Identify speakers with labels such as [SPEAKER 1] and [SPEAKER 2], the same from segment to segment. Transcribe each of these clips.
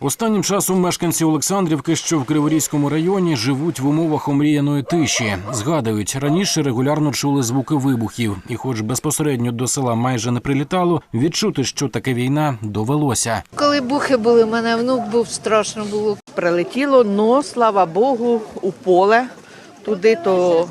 [SPEAKER 1] Останнім часом мешканці Олександрівки, що в Криворізькому районі, живуть в умовах омріяної тиші. Згадують, раніше регулярно чули звуки вибухів, і, хоч безпосередньо до села майже не прилітало, відчути, що таке війна, довелося.
[SPEAKER 2] Коли бухи були, в мене внук був страшно було.
[SPEAKER 3] Прилетіло, но слава Богу, у поле туди то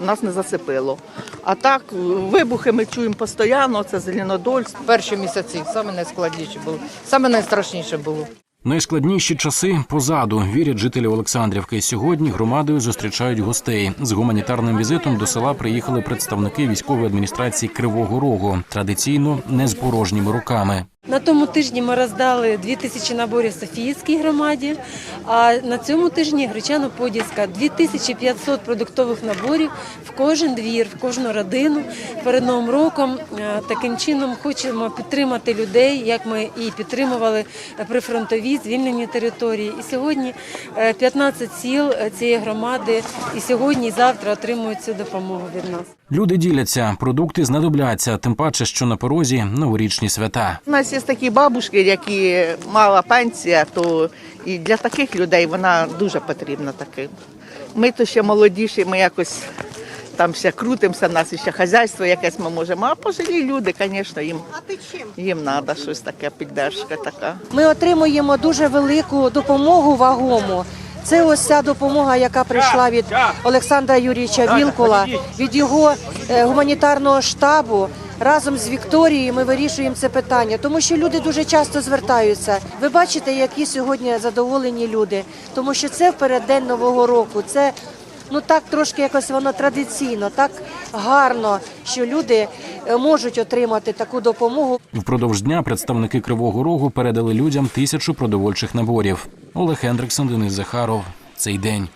[SPEAKER 3] нас не засипило. А так, вибухи ми чуємо постійно, це Зеленодольськ.
[SPEAKER 2] Перші місяці саме найскладніше було, саме найстрашніше було.
[SPEAKER 1] Найскладніші часи позаду вірять жителі Олександрівки. Сьогодні громадою зустрічають гостей. З гуманітарним візитом до села приїхали представники військової адміністрації Кривого Рогу. Традиційно не з порожніми руками.
[SPEAKER 4] На тому тижні ми роздали 2 тисячі наборів Софіївській громаді, а на цьому тижні Гречано-Подільська 2500 продуктових наборів в кожен двір, в кожну родину. Перед Новим роком е, таким чином хочемо підтримати людей, як ми і підтримували прифронтові звільнені території. І сьогодні е, 15 сіл е, цієї громади і сьогодні, і завтра отримують цю допомогу від нас.
[SPEAKER 1] Люди діляться, продукти знадобляться, тим паче, що на порозі новорічні свята.
[SPEAKER 3] Є такі бабушки, які мала пенсія, то і для таких людей вона дуже потрібна таким. Ми то ще молодіші, ми якось там ще крутимося, нас ще хазяйство якесь ми можемо. А пожилі люди, звісно, їм, їм треба щось таке, піддержка така.
[SPEAKER 5] Ми отримуємо дуже велику допомогу вагому. Це ось ця допомога, яка прийшла від Олександра Юрійовича Вілкула, від його е, гуманітарного штабу. Разом з Вікторією ми вирішуємо це питання, тому що люди дуже часто звертаються. Ви бачите, які сьогодні задоволені люди, тому що це в переддень нового року. Це ну так трошки якось воно традиційно, так гарно, що люди е, можуть отримати таку допомогу.
[SPEAKER 1] Впродовж дня представники Кривого Рогу передали людям тисячу продовольчих наборів. Олег Хендриксон, Денис Захаров. Цей день.